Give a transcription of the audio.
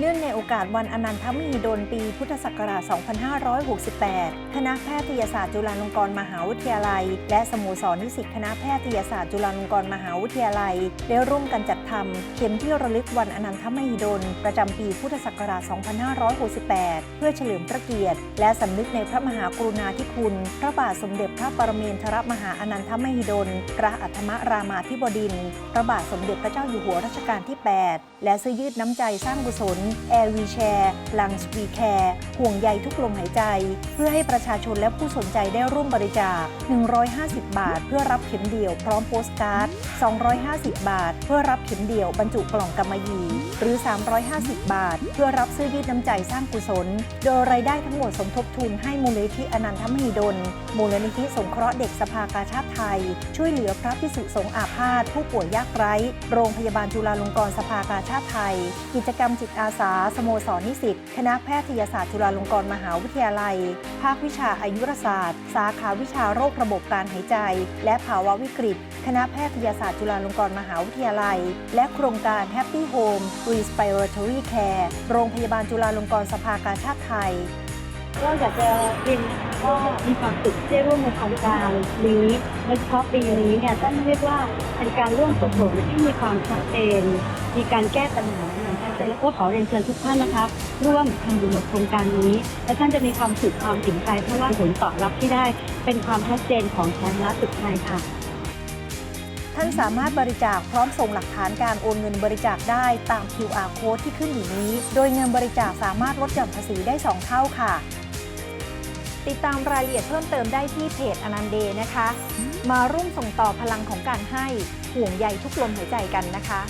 เนื่องในโอกาสวันอนันทมหิดลปีพุทธศักราช 2568 คณะแพทยศาสตร์จุฬาลงกรณ์มหาวิทยาลัย และสโมสรนิสิตคณะแพทยศาสตร์จุฬาลงกรณ์มหาวิทยาลัย ได้ร่วมกันจัดทำเข็มที่ระลึกวันอนันทมหิดล ประจำปีพุทธศักราช 2568 เพื่อเฉลิมพระเกียรติ และสำนึกในพระมหากรุณาธิคุณ พระบาทสมเด็จพระปรเมนทรมหาอนันทมหิดล พระอัฏฐมรามาธิบดิน พระบาทสมเด็จพระเจ้าอยู่หัวรัชกาลที่ 8 และเสื้อยืดน้ำใจสร้างกุศลแอร์วีแชร์ลังสวีแคร์ห่วงใยทุกลมหายใจ เพื่อให้ประชาชนและผู้สนใจได้ร่วมบริจาค 150 บาท เพื่อรับเข็มเดี่ยวพร้อมโปสการ์ด 250 บาท เพื่อรับเข็มเดี่ยวบรรจุกล่องกำมะหยี่หรือ 350 บาท เพื่อรับเสื้อยืดน้ำใจสร้างกุศล โดยรายได้ทั้งหมดสมทบทุนให้มูลนิธิอนันทมหิดล มูลนิธิสงเคราะห์เด็กสภากาชาติไทย ช่วยเหลือพระพิสุสงฆ์อาพาธผู้ป่วยยากไร้ โรงพยาบาลจุฬาลงกรณ์สภากาชาติไทย กิจกรรมจิตอาสาสโมสรนิสิตคณะแพทยศาสตร์จุฬาลงกรณ์มหาวิทยาลัย ภาควิชาอายุรศาสตร์ สาขาวิชาโรคระบบการหายใจ และภาวะวิกฤต คณะแพทยศาสตร์จุฬาลงกรณ์มหาวิทยาลัย และโครงการ Happy Home Respiratory Care โรงพยาบาลจุฬาลงกรณ์สภากาชาติไทย ก็อยากจะเรียนก็มีความสุขที่ได้ร่วมในโครงการนี้โดยเฉพาะปีนี้เนี่ยต้องเรียกว่าเป็นการร่วมสมรสที่มีความชัดเจนมีการแก้ปัญหาอย่างชัดเจนแล้วก็ขอเรียนเชิญทุกท่านนะครับร่วมทำบุญกับโครงการนี้ และท่านจะมีความสุขความถึงใจเพราะว่าผลตอบรับที่ได้เป็นความชัดเจนของแทนรัฐสุดไทยค่ะท่านสามารถบริจาคพร้อมส่งหลักฐานการโอนเงินบริจาคได้ตาม QR code ที่ขึ้นอยู่นี้ โดยเงินบริจาคสามารถลดหย่อนภาษีได้ 2 เท่าค่ะ ติดตามรายละเอียดเพิ่มเติมได้ที่เพจอนันเดย์นะคะ มาร่วมส่งต่อพลังของการให้ห่วงใยทุกลมหายใจกันนะคะ